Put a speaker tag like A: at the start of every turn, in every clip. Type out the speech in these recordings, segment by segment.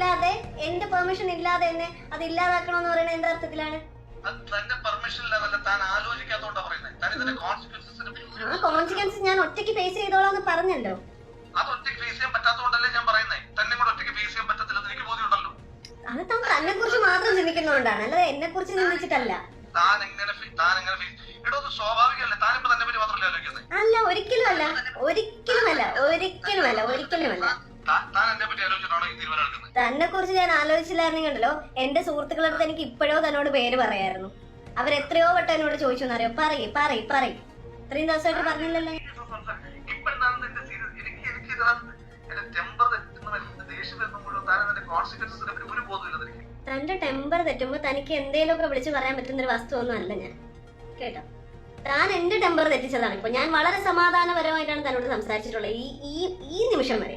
A: ഇല്ലാതെ എന്റെ പെർമിഷൻ ഇല്ലാതെ തന്നെ അത് ഇല്ലാതാക്കണമെന്ന് പറയുന്നത് എന്ത് അർത്ഥത്തിലാണ്?
B: തന്റെ പെർമിഷൻ ഇല്ലാതല്ല താൻ ആലോചിക്കാത്തോണ്ടാ പറയുന്നത് താൻ ഇതിന്റെ കോൺസിക്വൻസസിനെ
A: ആ കോൺസിക്വൻസ് ഞാൻ ഒറ്റയ്ക്ക് ഫേസ് ചെയ്തോളാന്ന് പറഞ്ഞല്ലോ.
B: അത് ഒറ്റയ്ക്ക് ഫേസ് ചെയ്യാൻ പറ്റാത്തതുകൊണ്ടല്ലേ ഞാൻ പറയുന്നത് തന്നെ കൂടെ ഒറ്റയ്ക്ക് ഫേസ് ചെയ്യാൻ പറ്റത്തില്ലെന്ന് എനിക്ക് ബോധ്യമുണ്ടല്ലോ.
A: അത് താൻ തന്നെ കുറിച്ച് മാത്രം ചിന്തിക്കുന്നതുകൊണ്ടാണ് അല്ലാതെ എന്നെ കുറിച്ച് ചിന്തിച്ചിട്ടല്ല.
B: താൻ എങ്ങനെ ഫേ- താൻ എങ്ങനെ ഫേസ് എടോ അത് സ്വാഭാവികമല്ലേ? താനിപ്പോ തന്നെ പറ്റി മാത്രമല്ല ആലോചിക്കുന്നത്
A: അല്ല ഒരിക്കലും അല്ല ഒരിക്കലുമല്ല. ഒരിക്കലുമല്ല. ഒരിക്കലുമല്ല.
B: താൻ താൻ എന്നെ
A: തന്നെ കുറിച്ച് ഞാൻ ആലോചിച്ചില്ലായിരുന്നു കണ്ടല്ലോ എന്റെ സുഹൃത്തുക്കളുടെ അടുത്ത് എനിക്ക് ഇപ്പോഴോ തന്നോട് പേര് പറയായിരുന്നു. അവരെത്രയോ വട്ടം എന്നോട് ചോദിച്ചു എന്നറിയോ പറയ് പറയ് പറയ്. ഇത്രയും ദിവസമായിട്ട് പറഞ്ഞില്ലല്ലോ. തന്റെ ടെമ്പർ തെറ്റുമ്പോ തനിക്ക് എന്തേലുമൊക്കെ വിളിച്ച് പറയാൻ പറ്റുന്ന ഒരു വസ്തു ഒന്നും അല്ല ഞാൻ. കേട്ടോ? താൻ എന്റെ ടെമ്പർ തെറ്റിച്ചതാണ് ഇപ്പൊ. ഞാൻ വളരെ സമാധാനപരമായിട്ടാണ് തന്നോട് സംസാരിച്ചിട്ടുള്ളത്. ഈ ഈ നിമിഷം വരെ.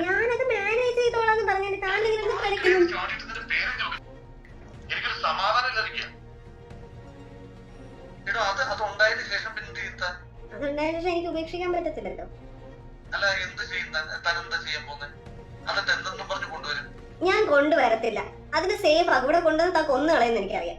A: ഞാനത് മാനേജ് ചെയ്തോളാന്ന് പറഞ്ഞു താൻ
B: എനിക്കൊരു സമാധാനം ലഭിക്കുക എടോ അത് അത് ഉണ്ടായതിനു ശേഷം പിന്നെ
A: ശേഷം എനിക്ക് ഉപേക്ഷിക്കാൻ പറ്റത്തില്ലല്ലോ.
B: അല്ല എന്ത് ചെയ്യും താൻ? താൻ എന്താ ചെയ്യാൻ പോകുന്നത് എന്നിട്ട് എന്തെന്നും പറഞ്ഞു കൊണ്ടുവരും.
A: ഞാൻ കൊണ്ടുവരത്തില്ല. അതിന് സേഫ് അവിടെ കൊണ്ടുവന്ന് താ കൊന്നു കളയുന്ന എനിക്കറിയാം.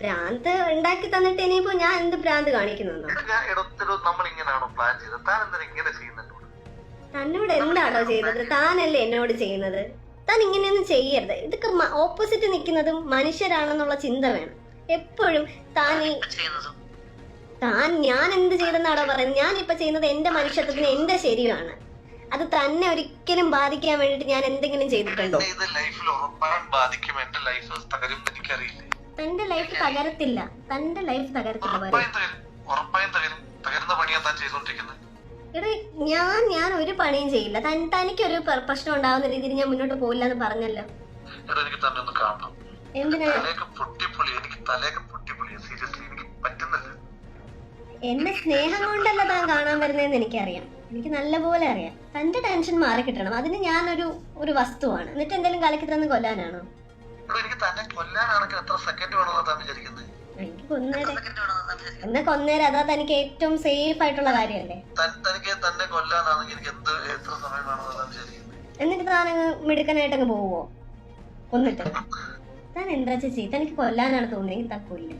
A: ഭ്രാന്ത് ഉണ്ടാക്കി തന്നിട്ട് ഇനിയിപ്പോ ഞാൻ എന്ത് ഭ്രാന്ത് കാണിക്കുന്നു തന്നോട് എന്താണോ ചെയ്യുന്നത് താനല്ലേ എന്നോട് ചെയ്യുന്നത്? താൻ ഇങ്ങനെയൊന്നും ചെയ്യരുത്. ഇതൊക്കെ ഓപ്പോസിറ്റ് നിൽക്കുന്നതും മനുഷ്യരാണെന്നുള്ള ചിന്ത വേണം. എപ്പോഴും താൻ ഈ താൻ ഞാൻ എന്ത് ചെയ്തെന്നാണോ പറയുന്നത്? ഞാൻ ഇപ്പൊ ചെയ്യുന്നത് എന്റെ മനുഷ്യത്വത്തിന് എന്റെ ശരിയാണ്. അത് തന്നെ ഒരിക്കലും ബാധിക്കാൻ വേണ്ടിട്ട് ഞാൻ എന്തെങ്കിലും ചെയ്തിട്ടുണ്ടോ?
B: ലൈഫിൽ ഉറപ്പായും ബാധിക്കും. എന്റെ ലൈഫ് എനിക്കറിയില്ലേ?
A: തന്റെ ലൈഫ് തകരത്തില്ല. തന്റെ ലൈഫ് തകരത്തില്ല
B: ഉറപ്പായും തകരും. ഉറപ്പായും തകരും. തകരുന്ന പണിയാ താൻ ചെയ്തോണ്ടിരിക്കുന്നത്.
A: എടാ ഞാൻ ഞാൻ ഒരു പണിയും ചെയ്യില്ല. തൻ തനിക്കൊരു പ്ര- പ്രശ്നം ഉണ്ടാവുന്ന രീതിയിൽ ഞാൻ മുന്നോട്ട് പോയില്ല എന്ന് പറഞ്ഞല്ലോ.
B: എനിക്ക് തന്നെ ഒന്ന് കാണണം.
A: എന്നെ സ്നേഹം കൊണ്ടല്ല താൻ കാണാൻ വരുന്നതെന്ന് എനിക്കറിയാം. എനിക്ക് നല്ലപോലെ അറിയാം. തന്റെ ടെൻഷൻ മാറി കിട്ടണം അതിന് ഞാനൊരു ഒരു വസ്തുവാണ്. എന്നിട്ട് എന്തെങ്കിലും കലക്കി തന്ന് കൊല്ലാനാണോ?
B: എനിക്ക് തന്നെ കൊല്ലാനാണെങ്കിൽ എത്ര സെക്കൻഡ് വേണമെന്നാ വിചാരിക്കുന്നത്
A: എനിക്ക് കൊന്നേരെ. എന്നാ കൊന്നേരെ? അതാ തനിക്ക് ഏറ്റവും സേഫ് ആയിട്ടുള്ള കാര്യമല്ലേ?
B: തനിക്ക് തന്നെ കൊല്ലാനാണെങ്കിൽ എനിക്ക് എന്ത് എത്ര സമയം വേണമെന്നാ താൻ വിചാരിക്കുന്നത്
A: എന്നിട്ട് താൻ മിടുക്കനായിട്ട് അങ്ങ് പോവോ? കൊന്നിട്ട്. താൻ എന്താ ചേച്ചി? തനിക്ക് കൊല്ലാനാണ് തോന്നിയെങ്കിൽ താൻ കൊല്ലും.